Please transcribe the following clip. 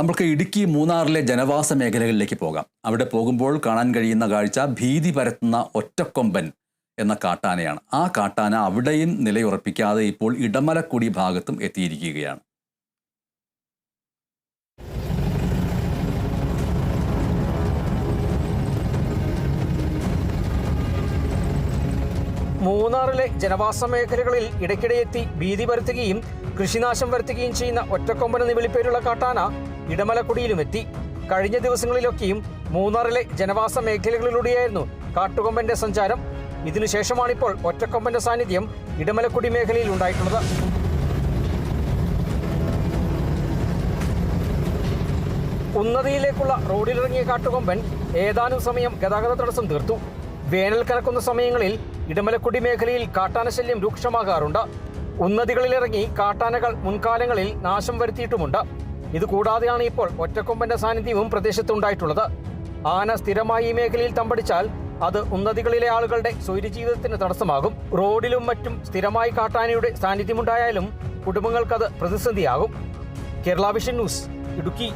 നമുക്ക് ഇടുക്കി മൂന്നാറിലെ ജനവാസ മേഖലകളിലേക്ക് പോകാം. അവിടെ പോകുമ്പോൾ കാണാൻ കഴിയുന്ന കാഴ്ച ഭീതി പരത്തുന്ന ഒറ്റക്കൊമ്പൻ എന്ന കാട്ടാനയാണ്. ആ കാട്ടാന അവിടെയും നിലയുറപ്പിക്കാതെ ഇപ്പോൾ ഇടമലക്കുടി ഭാഗത്തും എത്തിയിരിക്കുകയാണ്. മൂന്നാറിലെ ജനവാസ മേഖലകളിൽ ഇടയ്ക്കിടെ എത്തി ഭീതി പരത്തുകയും കൃഷിനാശം വരുത്തുകയും ചെയ്യുന്ന ഒറ്റക്കൊമ്പൻ എന്ന് വിളിപ്പേരുള്ള കാട്ടാന ഇടമലക്കുടിയിലും എത്തി കഴിഞ്ഞ ദിവസങ്ങളിലൊക്കെയും മൂന്നാറിലെ ജനവാസ മേഖലകളിലൂടെയായിരുന്നു കാട്ടുകൊമ്പന്റെ സഞ്ചാരം. ഇതിനുശേഷമാണിപ്പോൾ ഒറ്റക്കൊമ്പന്റെ സാന്നിധ്യം ഇടമലക്കുടി മേഖലയിൽ ഉണ്ടായിട്ടുള്ളത്. ഉന്നതിയിലേക്കുള്ള റോഡിലിറങ്ങിയ കാട്ടുകൊമ്പൻ ഏതാനും സമയം ഗതാഗത തടസ്സം തീർത്തു. വേനൽ കനക്കുന്ന സമയങ്ങളിൽ ഇടമലക്കുടി മേഖലയിൽ കാട്ടാനശല്യം രൂക്ഷമാകാറുണ്ട്. ഉന്നതികളിലിറങ്ങി കാട്ടാനകൾ മുൻകാലങ്ങളിൽ നാശം വരുത്തിയിട്ടുമുണ്ട്. ഇതുകൂടാതെയാണ് ഇപ്പോൾ ഒറ്റക്കൊമ്പന്റെ സാന്നിധ്യവും പ്രദേശത്തുണ്ടായിട്ടുള്ളത്. ആന സ്ഥിരമായി ഈ മേഖലയിൽ തമ്പടിച്ചാൽ അത് ഉന്നതികളിലെ ആളുകളുടെ സ്വൈര്യജീവിതത്തിന് തടസ്സമാകും. റോഡിലും മറ്റും സ്ഥിരമായി കാട്ടാനയുടെ സാന്നിധ്യമുണ്ടായാലും കുടുംബങ്ങൾക്കത് പ്രതിസന്ധിയാകും. Kerala Vision news Idukki.